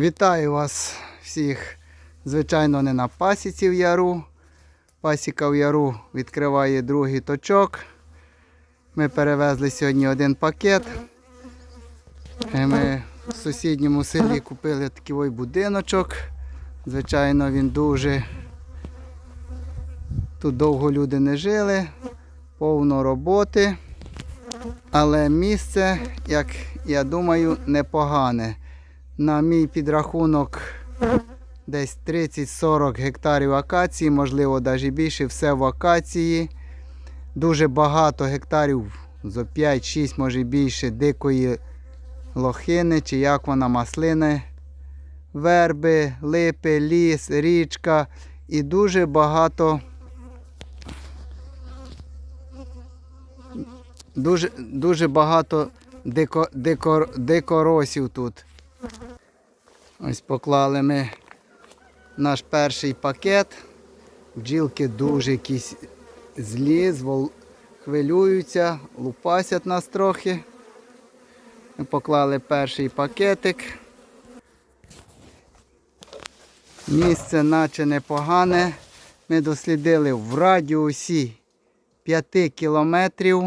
Вітаю вас всіх, звичайно, не на пасіці в яру. Пасіка в яру відкриває другий точок. Ми перевезли сьогодні один пакет. Е, Ми в сусідньому селі купили такий будиночок. Звичайно, він дуже. Тут довго люди не жили, повно роботи. Але місце, як я думаю, непогане. На мій підрахунок десь 30-40 гектарів акації, можливо, навіть більше, все в акації. Дуже багато гектарів, зо 5-6, може більше, дикої лохини, чи як вона маслини, верби, липи, ліс, річка і дуже багато. Дуже, дуже багато дико, дико, дикоросів тут. Ось поклали ми наш перший пакет. Бджілки дуже якісь злі, хвилюються, лупасять нас трохи. Ми поклали перший пакетик. Місце наче непогане. Ми дослідили в радіусі 5 кілометрів.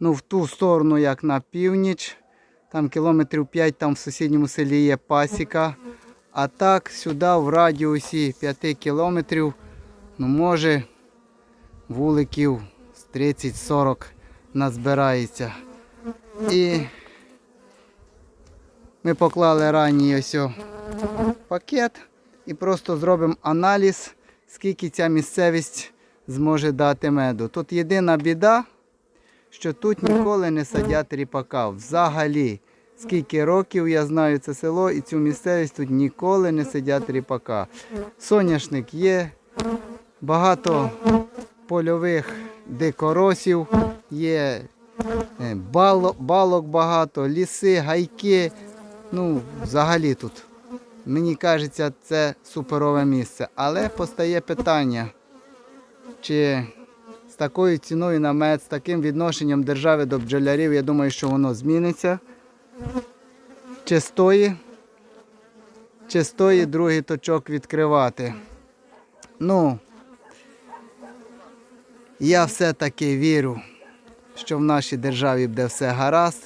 Ну, в ту сторону, як на північ. Там кілометрів 5, там в сусідньому селі є пасіка. А так сюди в радіусі 5 кілометрів, ну може вуликів з 30-40 назбирається. І ми поклали ранній ось пакет і просто зробимо аналіз, скільки ця місцевість зможе дати меду. Тут єдина біда, що тут ніколи не садять ріпака. Взагалі, скільки років я знаю це село і цю місцевість тут ніколи не сидять ріпака. Соняшник є, багато польових дикоросів, є е, балок багато, ліси, гайки. Ну, взагалі тут. Мені кажеться, це суперове місце. Але постає питання, чи такою ціною на мед, з таким відношенням держави до бджолярів, я думаю, що воно зміниться. Чи стоїть, чи другий точок відкривати. Ну, я все-таки вірю, що в нашій державі буде все гаразд,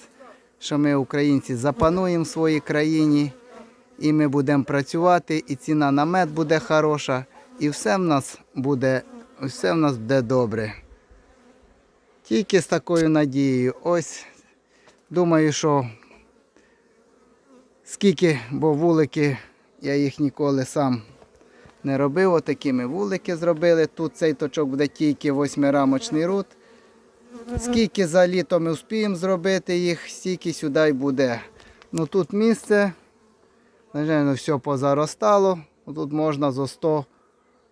що ми, українці, запануємо в своїй країні, і ми будемо працювати, і ціна на мед буде хороша, і все в нас буде, все в нас буде добре. Тільки з такою надією. Ось думаю, що скільки, бо вулики, я їх ніколи сам не робив. Отакими вулики зробили. Тут цей точок буде тільки восьмирамочний рут. Скільки за літо ми успіємо зробити їх, стільки сюди й буде. Ну тут місце, звичайно, все позаростало. Тут можна за 100,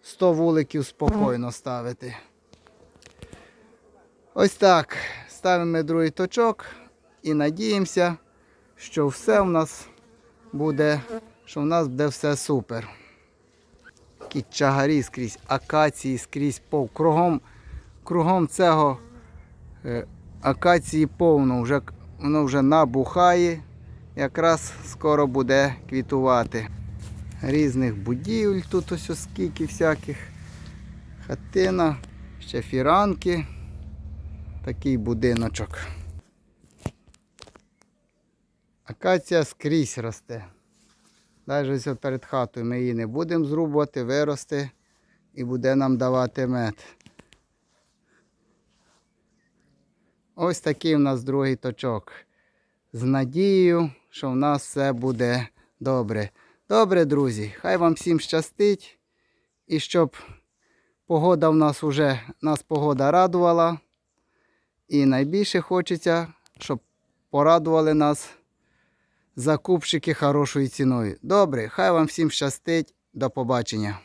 100 вуликів спокійно ставити. Ось так. Ставимо другий точок і надіємося, що все в нас буде, що в нас буде все супер. Такі чагарі скрізь, акації скрізь пов. Кругом, кругом цього е, акації повно, вже, воно вже набухає, якраз скоро буде квітувати. Різних будівель тут ось ось скільки всяких. Хатина, ще фіранки. Такий будиночок. Акація скрізь росте. Навіть ось перед хатою ми її не будемо зрубувати, виросте і буде нам давати мед. Ось такий у нас другий точок. З надією, що в нас все буде добре. Добре, друзі, хай вам всім щастить. І щоб погода в нас вже, нас погода радувала. І найбільше хочеться, щоб порадували нас закупщики хорошою ціною. Добре, хай вам всім щастить. До побачення.